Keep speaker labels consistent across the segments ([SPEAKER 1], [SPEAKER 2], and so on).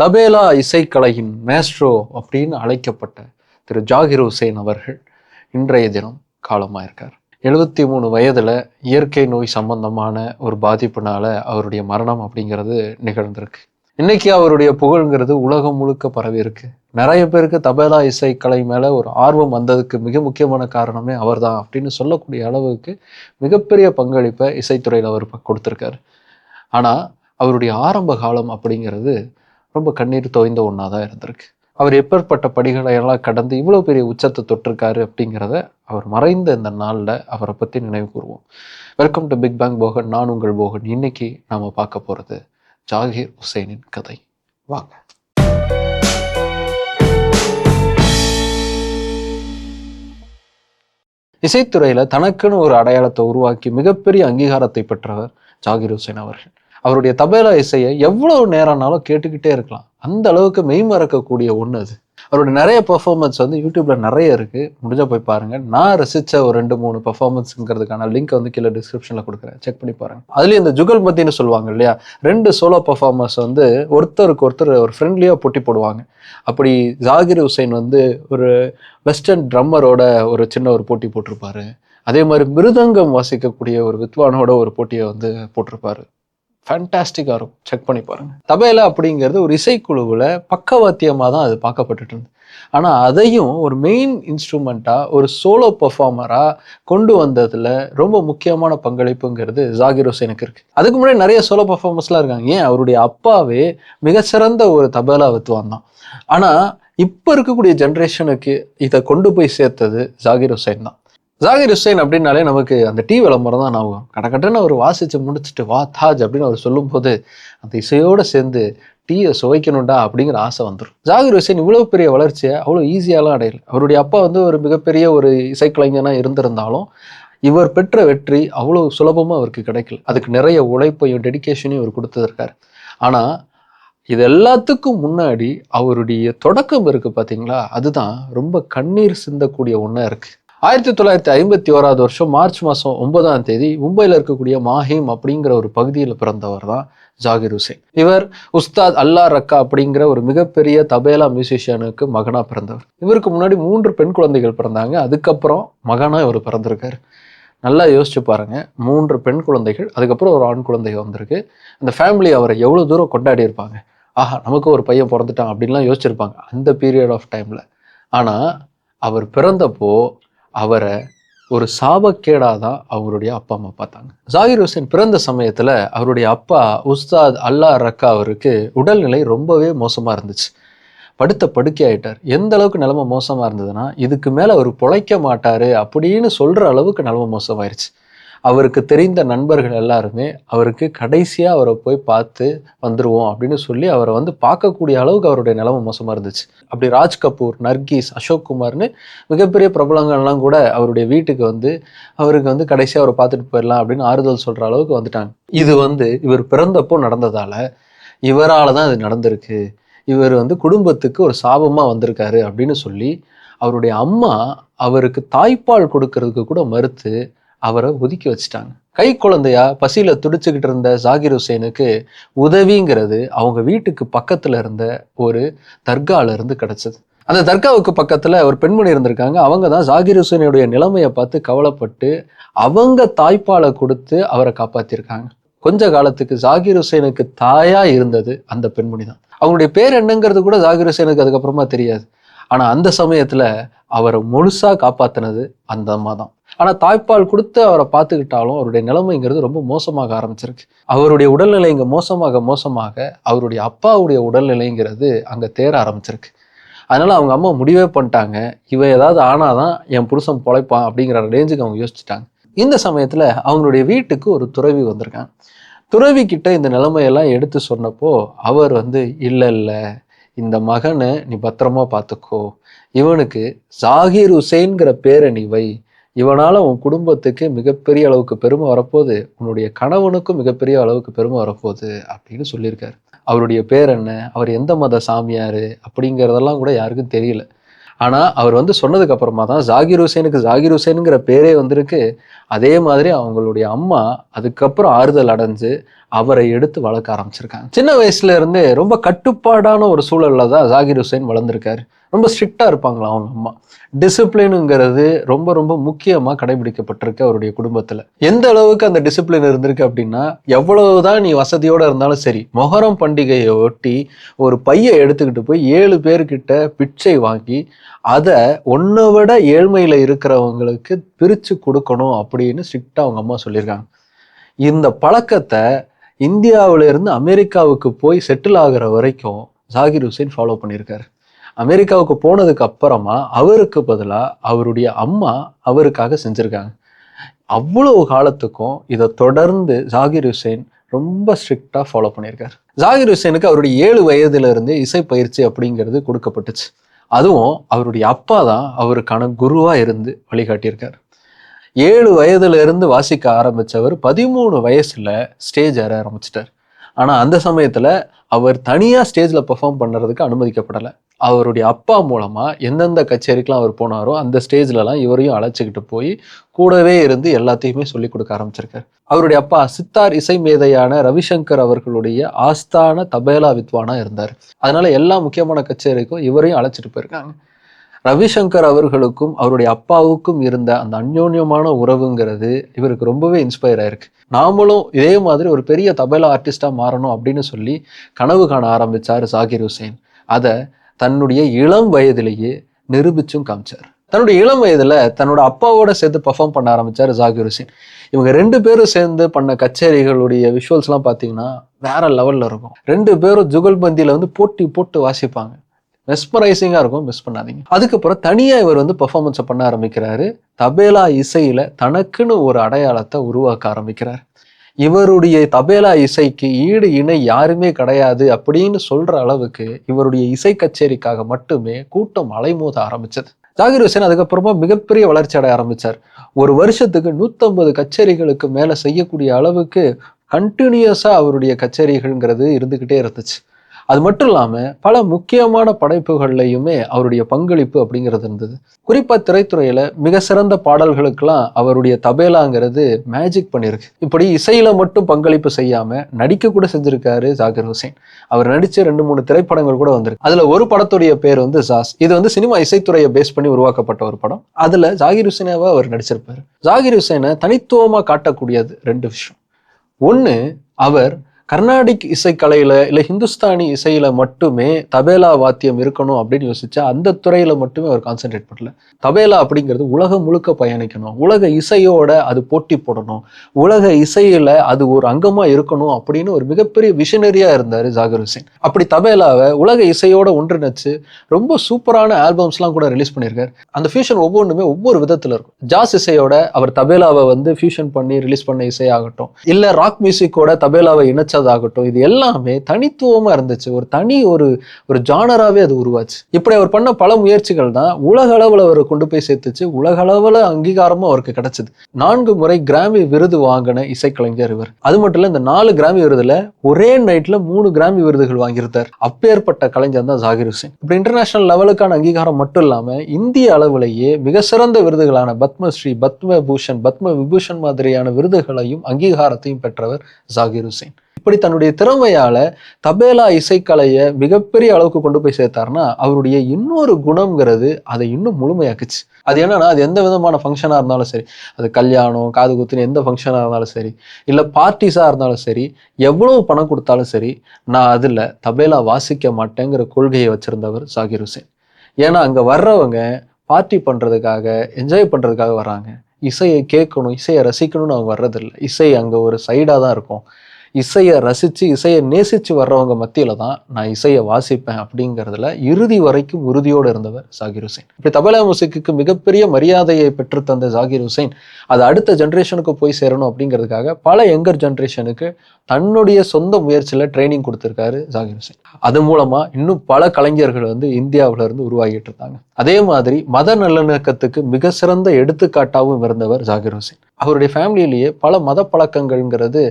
[SPEAKER 1] Tabla இசைக்கலையின் maestro அப்படின்னு அழைக்கப்பட்ட திரு Zakir Hussein அவர்கள் இன்றைய தினம் காலமாயிருக்கார். எழுபத்தி மூணு வயதில் இயற்கை நோய் சம்பந்தமான ஒரு பாதிப்புனால அவருடைய மரணம் அப்படிங்கிறது நிகழ்ந்திருக்கு. இன்னைக்கு அவருடைய புகழ்ங்கிறது உலகம் முழுக்க பரவி இருக்கு. நிறைய பேருக்கு தபேலா இசைக்கலை மேலே ஒரு ஆர்வம் வந்ததுக்கு மிக முக்கியமான காரணமே அவர்தான் அப்படின்னு சொல்லக்கூடிய அளவுக்கு மிகப்பெரிய பங்களிப்பை இசைத்துறையில் அவர் கொடுத்துருக்காரு. ஆனால் அவருடைய ஆரம்ப காலம் அப்படிங்கிறது ரொம்ப கண்ணீர் தோய்ந்த ஒன்றா தான் இருந்திருக்கு. அவர் எப்பேற்பட்ட படிகளை எல்லாம் கடந்து இவ்வளோ பெரிய உச்சத்தை தொட்டிருக்காரு அப்படிங்கிறத அவர் மறைந்த இந்த நாளில் அவரை பற்றி நினைவு கூறுவோம். Welcome to big bang Bogan நான் உங்கள் போகன் இன்னைக்கு நாம பார்க்க போகிறது ஜாகிர் ஹுசைனின் கதை. வாங்க. இசைத்துறையில தனக்குன்னு ஒரு அடையாளத்தை உருவாக்கி மிகப்பெரிய அங்கீகாரத்தை பெற்றவர் ஜாகிர் ஹுசைன் அவர்கள். அவருடைய தபேலா இசையை எவ்வளவு நேரம்னாலும் கேட்டுக்கிட்டே இருக்கலாம். அந்த அளவுக்கு மெய்மறக்கக்கூடிய ஒன்று அது. அவருடைய நிறைய பெர்ஃபார்மன்ஸ் வந்து யூடியூப்பில் நிறைய இருக்குது முடிஞ்சால் போய் பாருங்கள் நான் ரசித்த ஒரு ரெண்டு மூணு பெர்ஃபார்மன்ஸுங்கிறதுக்கான லிங்க் வந்து கீழே டிஸ்கிரிப்ஷனில் கொடுக்குறேன். செக் பண்ணி பாருங்க. அதுலேயும் இந்த ஜுகல் மத்தின்னு சொல்லுவாங்க இல்லையா? ரெண்டு சோலோ பெர்ஃபார்மர்ஸ் வந்து ஒருத்தருக்கு ஒருத்தர் ஒரு ஃப்ரெண்ட்லியாக போட்டி போடுவாங்க. அப்படி ஜாகிர் ஹுசைன் வந்து ஒரு வெஸ்டர்ன் ட்ரம்மரோட ஒரு சின்ன ஒரு போட்டி போட்டிருப்பாரு. அதே மாதிரி மிருதங்கம் வாசிக்கக்கூடிய ஒரு வித்வானோட ஒரு போட்டியை வந்து போட்டிருப்பாரு. ஃபேண்டாஸ்டிக்காக இருக்கும். செக் பண்ணி பாருங்கள் தபேலா அப்படிங்கிறது ஒரு இசைக்குழுவில் பக்கவாத்தியமாக தான் அது பார்க்கப்பட்டுட்டு இருந்தது. ஆனால் அதையும் ஒரு மெயின் இன்ஸ்ட்ருமெண்ட்டாக ஒரு சோலோ பர்ஃபார்மராக கொண்டு வந்ததில் ரொம்ப முக்கியமான பங்களிப்புங்கிறது ஜாகிர் ஹுசேனுக்கு இருக்குது அதுக்கு முன்னாடி நிறைய சோலோ பர்ஃபார்மர்ஸ்லாம் இருக்காங்க. ஏன்? அவருடைய அப்பாவே மிகச்சிறந்த ஒரு தபேலா வித்துவான் தான். ஆனால் இப்போ இருக்கக்கூடிய ஜென்ரேஷனுக்கு இதை கொண்டு போய் சேர்த்தது ஜாகிர் ஹுசைன் தான். ஜாகிர் ஹுசைன் அப்படின்னாலே நமக்கு அந்த டீ விளம்பரம் தான் ஞாபகம். கடக்கட்டுன்னு அவர் வாசித்து முடிச்சுட்டு வா தாஜ் அப்படின்னு அவர் சொல்லும்போது அந்த இசையோடு சேர்ந்து டீயை சுவைக்கணும்டா அப்படிங்கிற ஆசை வந்துடும் ஜாகிர் ஹுசைன் இவ்வளோ பெரிய வளர்ச்சியை அவ்வளோ ஈஸியாலாம் அடையல. அவருடைய அப்பா வந்து ஒரு மிகப்பெரிய ஒரு இசைக்கலைஞனாக இருந்திருந்தாலும் இவர் பெற்ற வெற்றி அவ்வளோ சுலபமாக அவருக்கு கிடைக்கல. அதுக்கு நிறைய உழைப்பையும் டெடிகேஷனையும் இவர் கொடுத்துருக்காரு. ஆனால் இது எல்லாத்துக்கும் முன்னாடி அவருடைய தொடக்கம் இருக்குது பார்த்தீங்களா அதுதான் ரொம்ப கண்ணீர் சிந்தக்கூடிய ஒன்றா இருக்குது ஆயிரத்தி தொள்ளாயிரத்தி ஐம்பத்தி ஓராவது வருஷம் மார்ச் மாதம் ஒன்பதாம் தேதி மும்பையில் இருக்கக்கூடிய மாஹிம் அப்படிங்கிற ஒரு பகுதியில் பிறந்தவர் தான் ஜாகிர் ஹுசேன். இவர் உஸ்தாத் அல்லா ரக்கா அப்படிங்கிற ஒரு மிகப்பெரிய தபேலா மியூசிஷியனுக்கு மகனா பிறந்தவர். இவருக்கு முன்னாடி மூன்று பெண் குழந்தைகள் பிறந்தாங்க. அதுக்கப்புறம் மகனாக இவர் பிறந்திருக்காரு. நல்லா யோசிச்சு பாருங்க. மூன்று பெண் குழந்தைகள் அதுக்கப்புறம் ஒரு ஆண் குழந்தை வந்திருக்கு. அந்த ஃபேமிலி அவரை எவ்வளோ தூரம் கொண்டாடி இருப்பாங்க? ஆஹா நமக்கு ஒரு பையன் பிறந்துட்டான் அப்படின்லாம் யோசிச்சிருப்பாங்க அந்த பீரியட் ஆஃப் டைமில் ஆனால் அவர் பிறந்தப்போ அவரை ஒரு சாபக்கேடாக தான் அவருடைய அப்பா அம்மா பார்த்தாங்க. ஜாகிர் ஹுசேன் பிறந்த சமயத்தில் அவருடைய அப்பா உஸ்தாத் அல்லா ரக்கா அவருக்கு உடல்நிலை ரொம்பவே மோசமாக இருந்துச்சு. படுத்த படுக்கை ஆயிட்டார். எந்த அளவுக்கு நிலமை மோசமாக இருந்ததுன்னா இதுக்கு மேலே அவர் பொழைக்க மாட்டார் அப்படின்னு சொல்கிற அளவுக்கு நிலமை மோசமாயிருச்சு. அவருக்கு தெரிந்த நண்பர்கள் எல்லாருமே அவருக்கு கடைசியாக அவரை போய் பார்த்து வந்துடுவோம் அப்படின்னு சொல்லி அவரை வந்து பார்க்கக்கூடிய அளவுக்கு அவருடைய நிலைமை மோசமாக இருந்துச்சு. அப்படி ராஜ் கபூர் நர்கீஸ் அசோக் குமார்னு மிகப்பெரிய பிரபலங்கள்லாம் கூட அவருடைய வீட்டுக்கு வந்து அவருக்கு வந்து கடைசியாக அவரை பார்த்துட்டு போயிடலாம் அப்படின்னு ஆறுதல் சொல்கிற அளவுக்கு வந்துட்டாங்க. இது வந்து இவர் பிறந்தப்போ நடந்ததால் இவரால் தான் இது நடந்திருக்கு. இவர் வந்து குடும்பத்துக்கு ஒரு சாபமாக வந்திருக்காரு அப்படின்னு சொல்லி அவருடைய அம்மா அவருக்கு தாய்ப்பால் கொடுக்கறதுக்கு கூட மறுத்து அவரை ஒதுக்கி வச்சுட்டாங்க. கை குழந்தையா பசியில துடிச்சுக்கிட்டு இருந்த ஜாகிர் ஹுசேனுக்கு உதவிங்கிறது அவங்க வீட்டுக்கு பக்கத்துல இருந்த ஒரு தர்கால இருந்து கிடைச்சது. அந்த தர்காவுக்கு பக்கத்துல ஒரு பெண்மணி இருந்திருக்காங்க. அவங்க தான் ஜாகிர் ஹுசேனுடைய நிலைமையை பார்த்து கவலைப்பட்டு அவங்க தாய்ப்பாலை கொடுத்து அவரை காப்பாத்திருக்காங்க. கொஞ்ச காலத்துக்கு ஜாகிர் ஹுசேனுக்கு தாயா இருந்தது அந்த பெண்மணி தான். அவங்களுடைய பேர் என்னங்கிறது கூட ஜாகிர் ஹுசேனுக்கு அதுக்கப்புறமா தெரியாது. ஆனா அந்த சமயத்துல அவரை முழுசா காப்பாத்தினது அந்த அம்மா தான். ஆனால் தாய்ப்பால் கொடுத்து அவரை பார்த்துக்கிட்டாலும் அவருடைய நிலைமைங்கிறது ரொம்ப மோசமாக ஆரம்பிச்சிருக்கு. அவருடைய உடல்நிலை இங்கே மோசமாக மோசமாக அவருடைய அப்பாவுடைய உடல்நிலைங்கிறது அங்கே தேர ஆரம்பிச்சிருக்கு. அதனால் அவங்க அம்மா முடிவே பண்ணிட்டாங்க. இவன் ஏதாவது ஆனாதான் என் புருஷன் பொழைப்பான் அப்படிங்கிற ரேஞ்சுக்கு அவங்க யோசிச்சுட்டாங்க. இந்த சமயத்தில் அவங்களுடைய வீட்டுக்கு ஒரு துறவி வந்திருக்காங்க. துறவி கிட்ட இந்த நிலைமையெல்லாம் எடுத்து சொன்னப்போ அவர் வந்து இல்லை இல்லை இந்த மகனை நீ பத்திரமா பார்த்துக்கோ. இவனுக்கு ஜாகிர் ஹுசைன்கிற பேரை நீ வை. இவனால் உன் குடும்பத்துக்கு மிகப்பெரிய அளவுக்கு பெருமை வரப்போகுது. உன்னுடைய கணவனுக்கும் மிகப்பெரிய அளவுக்கு பெருமை வரப்போகுது அப்படின்னு சொல்லியிருக்காரு. அவருடைய பேர் என்ன? அவர் எந்த மத சாமியார்? அப்படிங்கிறதெல்லாம் கூட யாருக்கும் தெரியல. ஆனால் அவர் வந்து சொன்னதுக்கு அப்புறமா தான் ஜாகிர் ஹுசேனுக்கு ஜாகிர் ஹுசேனுங்கிற பேரே வந்திருக்கு. அதே மாதிரி அவங்களுடைய அம்மா அதுக்கப்புறம் ஆறுதல் அடைஞ்சு அவரை எடுத்து வளர்க்க ஆரம்பிச்சிருக்காங்க. சின்ன வயசுல இருந்தே ரொம்ப கட்டுப்பாடான ஒரு சூழல்ல தான் ஜாகிர் ஹுசேன் வளர்ந்துருக்காரு. ரொம்ப ஸ்ட்ரிக்டாக இருப்பாங்களா அவங்க அம்மா? டிசிப்ளினுங்கிறது ரொம்ப ரொம்ப முக்கியமாக கடைபிடிக்கப்பட்டிருக்கு அவருடைய குடும்பத்தில். எந்த அளவுக்கு அந்த டிசிப்ளின் இருந்திருக்கு அப்படின்னா எவ்வளவுதான் நீ வசதியோடு இருந்தாலும் சரி மொஹரம் பண்டிகையை ஒட்டி ஒரு பையை எடுத்துக்கிட்டு போய் ஏழு பேர்கிட்ட பிச்சை வாங்கி அதை ஒன்றை விட ஏழ்மையில் இருக்கிறவங்களுக்கு பிரித்து கொடுக்கணும் அப்படின்னு ஸ்ட்ரிக்டாக அவங்க அம்மா சொல்லியிருக்காங்க. இந்த பழக்கத்தை இந்தியாவிலேருந்து அமெரிக்காவுக்கு போய் செட்டில் ஆகிற வரைக்கும் ஜாகிர் ஹுசைன் ஃபாலோ பண்ணியிருக்காரு. அமெரிக்காவுக்கு போனதுக்கு அப்புறமா அவருக்கு பதிலாக அவருடைய அம்மா அவருக்காக செஞ்சுருக்காங்க. அவ்வளவு காலத்துக்கும் இதை தொடர்ந்து ஜாகிர் ஹுசைன் ரொம்ப ஸ்ட்ரிக்டாக ஃபாலோ பண்ணியிருக்காரு. ஜாகிர் ஹுசைனுக்கு அவருடைய ஏழு வயதிலிருந்தே இசை பயிற்சி அப்படிங்கிறது கொடுக்கப்பட்டுச்சு. அதுவும் அவருடைய அப்பா தான் அவருக்கான குருவாக இருந்து வழிகாட்டியிருக்கார். ஏழு வயதுலேருந்து வாசிக்க ஆரம்பித்தவர் பதிமூணு வயசில் ஸ்டேஜ் ஏற ஆரம்பிச்சிட்டார். ஆனால் அந்த சமயத்தில் அவர் தனியாக ஸ்டேஜில் பெர்ஃபார்ம் பண்ணுறதுக்கு அனுமதிக்கப்படலை. அவருடைய அப்பா மூலமாக எந்தெந்த கச்சேரிக்கெலாம் அவர் போனாரோ அந்த ஸ்டேஜ்லலாம் இவரையும் அழைச்சிக்கிட்டு போய் கூடவே இருந்து எல்லாத்தையுமே சொல்லிக் கொடுக்க ஆரம்பிச்சிருக்கார். அவருடைய அப்பா சித்தார் இசை மேதையான ரவிசங்கர் அவர்களுடைய ஆஸ்தான தபேலா வித்வானா இருந்தார். அதனால எல்லா முக்கியமான கச்சேரிக்கும் இவரையும் அழைச்சிட்டு போயிருக்காங்க. ரவிசங்கர் அவர்களுக்கும் அவருடைய அப்பாவுக்கும் இருந்த அந்த அந்யோன்யமான உறவுங்கிறது இவருக்கு ரொம்பவே இன்ஸ்பயர் ஆயிருக்கு. நாமளும் இதே மாதிரி ஒரு பெரிய தபலா ஆர்டிஸ்டா மாறணும் அப்படின்னு சொல்லி கனவு காண ஆரம்பிச்சார் ஜாகிர் ஹுசேன். அதை தன்னுடைய இளம் வயதிலேயே நிரூபிச்சும் காமிச்சார். தன்னுடைய இளம் வயதில் தன்னோட அப்பாவோட சேர்ந்து பர்ஃபார்ம் பண்ண ஆரம்பிச்சார் ஜாகிர் ஹுசேன். இவங்க ரெண்டு பேரும் சேர்ந்து பண்ண கச்சேரிகளுடைய விஷுவல்ஸ்லாம் பார்த்தீங்கன்னா வேற லெவலில் இருக்கும். ரெண்டு பேரும் ஜுகல்பந்தியில் வந்து போட்டி போட்டு வாசிப்பாங்க. மெஸ்மரைசிங்காக இருக்கும் மிஸ் பண்ணாதீங்க. அதுக்கப்புறம் தனியாக இவர் வந்து பெர்ஃபார்மன்ஸை பண்ண ஆரம்பிக்கிறாரு. தபேலா இசையில் தனக்குன்னு ஒரு அடையாளத்தை உருவாக்க ஆரம்பிக்கிறார். இவருடைய தபேலா இசைக்கு ஈடு இணை யாருமே கிடையாது அப்படின்னு சொல்கிற அளவுக்கு இவருடைய இசை கச்சேரிக்காக மட்டுமே கூட்டம் அலைமோத ஆரம்பிச்சது. ஜாகிர் ஹுசேன் அதுக்கப்புறமா மிகப்பெரிய வளர்ச்சி அடைய ஆரம்பிச்சார். ஒரு வருஷத்துக்கு நூற்றம்பது கச்சேரிகளுக்கு மேலே செய்யக்கூடிய அளவுக்கு கண்டினியூஸாக அவருடைய கச்சேரிகள்ங்கிறது இருந்துக்கிட்டே இருந்துச்சு. அது மட்டும் இல்லாமல் பல முக்கியமான படைப்புகள்லையுமே அவருடைய பங்களிப்பு அப்படிங்கிறது இருந்தது. குறிப்பாக திரைத்துறையில் மிக சிறந்த பாடல்களுக்கெல்லாம் அவருடைய தபேலாங்கிறது மேஜிக் பண்ணியிருக்கு இப்படி இசையில் மட்டும் பங்களிப்பு செய்யாமல் நடிக்க கூட செஞ்சிருக்காரு ஜாகிர் ஹுசைன். அவர் நடித்த ரெண்டு மூணு திரைப்படங்கள் கூட வந்திருக்கு. அதில் ஒரு படத்துடைய பேர் வந்து ஜாஸ் இது வந்து சினிமா இசைத்துறையை பேஸ் பண்ணி உருவாக்கப்பட்ட ஒரு படம். அதில் ஜாகிர் ஹுசைனாவை அவர் நடிச்சிருப்பார். ஜாகிர் ஹுசைனை தனித்துவமாக காட்டக்கூடியது ரெண்டு விஷயம். ஒன்று அவர் கர்நாடிக் இசைக்கலையில் இல்லை ஹிந்துஸ்தானி இசையில் மட்டுமே தபேலா வாத்தியம் இருக்கணும் அப்படின்னு யோசிச்சா அந்த துறையில் மட்டுமே அவர் கான்சென்ட்ரேட் பண்ணல. தபேலா அப்படிங்கிறது உலகம் முழுக்க பயணிக்கணும். உலக இசையோட அது போட்டி போடணும். உலக இசையில் அது ஒரு அங்கமாக இருக்கணும் அப்படின்னு ஒரு மிகப்பெரிய விஷனரியாக இருந்தார் ஜாகர் ஹுசேன். அப்படி தபேலாவை உலக இசையோட ஒன்றிணைச்சு ரொம்ப சூப்பரான ஆல்பம்ஸ்லாம் கூட ரிலீஸ் பண்ணியிருக்காரு. அந்த ஃபியூஷன் ஒவ்வொன்றுமே ஒவ்வொரு விதத்தில் இருக்கும். ஜாஸ் இசையோட அவர் தபேலாவை வந்து ஃபியூஷன் பண்ணி ரிலீஸ் பண்ண இசையாகட்டும். இல்லை ராக் மியூசிக்கோட தபேலாவை இணைச்சதாகட்டும் இது எல்லாமே தனித்துவமா இருந்துச்சு. ஒரு தனி ஒரு ஒரு ஜானராகவே அது உருவாச்சு. இப்படி அவர் பண்ண பல முயற்சிகள் தான் உலக அளவில் அவரை கொண்டு போய் சேர்த்துச்சு. உலக அளவில் அங்கீகாரமும் அவருக்கு கிடைச்சது. நான்கு முறை கிராமி விருது வாங்கின இசைக்கலைஞர் இவர். அது மட்டும் இல்ல இந்த நாலு கிராமி விருதுல ஒரே நைட்ல மூணு கிராமி விருதுகள் வாங்கியிருந்தார். அப்பேற்பட்ட கலைஞர் தான் ஜாகிர் ஹுசேன். இப்படி இன்டர்நேஷனல் லெவலுக்கான அங்கீகாரம் மட்டும் இல்லாமல் இந்திய அளவிலேயே மிக சிறந்த விருதுகளான பத்மஸ்ரீ பத்ம பூஷன் பத்ம விபூஷன் மாதிரியான விருதுகளையும் அங்கீகாரத்தையும் பெற்றவர் ஜாகிர் ஹுசேன். இப்படி தன்னுடைய திறமையால தபேலா இசைக்கலையை மிகப்பெரிய அளவுக்கு கொண்டு போய் சேர்த்தாருன்னா அவருடைய இன்னொரு குணம்ங்கிறது அதை இன்னும் முழுமையாக்குச்சு. அது என்னன்னா அது எந்த விதமான ஃபங்க்ஷனாக இருந்தாலும் சரி அது கல்யாணம் காது குத்துன்னு எந்த ஃபங்க்ஷனாக இருந்தாலும் சரி இல்லை பார்ட்டிஸாக இருந்தாலும் சரி எவ்வளவு பணம் கொடுத்தாலும் சரி நான் அதில் தபேலா வாசிக்க மாட்டேங்கிற கொள்கையை வச்சிருந்தவர் சாகிர் ஹுசேன். ஏன்னா அங்கே வர்றவங்க பார்ட்டி பண்ணுறதுக்காக என்ஜாய் பண்ணுறதுக்காக வராங்க. இசையை கேட்கணும் இசையை ரசிக்கணும்னு அவங்க வர்றதில்லை. இசை அங்கே ஒரு சைடாக தான் இருக்கும். இசையை ரசித்து இசையை நேசித்து வர்றவங்க மத்தியில் தான் நான் இசையை வாசிப்பேன் அப்படிங்கிறதுல இறுதி வரைக்கும் உறுதியோடு இருந்தவர் ஜாகிர் ஹுசைன். இப்படி தபலா முசிக்கு மிகப்பெரிய மரியாதையை பெற்றுத்தந்த ஜாகிர் ஹுசைன் அது அடுத்த ஜென்ரேஷனுக்கு போய் சேரணும் அப்படிங்கிறதுக்காக பல யங்கர் ஜென்ரேஷனுக்கு தன்னுடைய சொந்த முயற்சியில் ட்ரைனிங் கொடுத்துருக்காரு ஜாகிர் ஹுசைன். அது மூலமாக இன்னும் பல கலைஞர்கள் வந்து இந்தியாவிலேருந்து உருவாகிட்டு இருந்தாங்க அதே மாதிரி மத நல்லிணக்கத்துக்கு மிக சிறந்த எடுத்துக்காட்டாகவும் இருந்தவர் ஜாகிர் ஹுசைன். அவருடைய ஃபேமிலியிலேயே பல மத பழக்கங்கள்ங்கிறது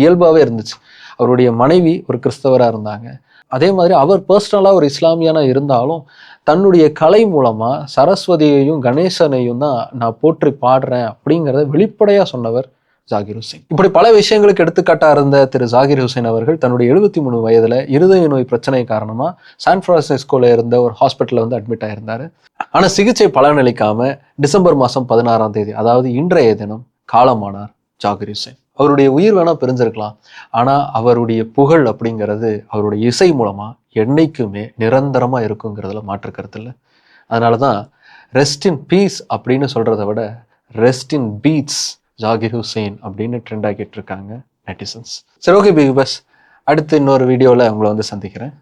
[SPEAKER 1] இயல்பாகவே இருந்துச்சு. அவருடைய மனைவி ஒரு கிறிஸ்தவராக இருந்தாங்க. அதே மாதிரி அவர் பர்சனலாக ஒரு இஸ்லாமியனா இருந்தாலும் தன்னுடைய கலை மூலமாக சரஸ்வதியையும் கணேசனையும் தான் நான் போற்றி பாடுறேன் அப்படிங்கிறத வெளிப்படையாக சொன்னவர் ஜாகிர் ஹுசைன். இப்படி பல விஷயங்களுக்கு எடுத்துக்காட்டாக இருந்த திரு ஜாகிர் ஹுசைன் அவர்கள் தன்னுடைய எழுபத்தி மூணு வயதில் இருதய நோய் பிரச்சனை காரணமாக சான் பிரான்சிஸ்கோல இருந்த ஒரு ஹாஸ்பிட்டலில் வந்து அட்மிட் ஆயிருந்தாரு. ஆனால் சிகிச்சை பலனளிக்காமல் டிசம்பர் மாதம் பதினாறாம் தேதி அதாவது இன்றைய தினம் காலமானார் ஜாகிர் ஹுசைன். அவருடைய உயிர் வேணால் பிரிஞ்சிருக்கலாம். ஆனால் அவருடைய புகழ் அப்படிங்கிறது அவருடைய இசை மூலமாக என்னைக்குமே நிரந்தரமாக இருக்குங்கிறதுல மாற்று கருத்து இல்லை. அதனாலதான் ரெஸ்ட் இன் பீஸ் அப்படின்னு சொல்கிறத விட rest in peace Zakir Hussain அப்படின்னு ட்ரெண்ட் ஆக்கிட்டு இருக்காங்க நெட்டிசன்ஸ் சரி ஓகே பிக் பஸ் அடுத்து இன்னொரு வீடியோவில் உங்களை வந்து சந்திக்கிறேன்.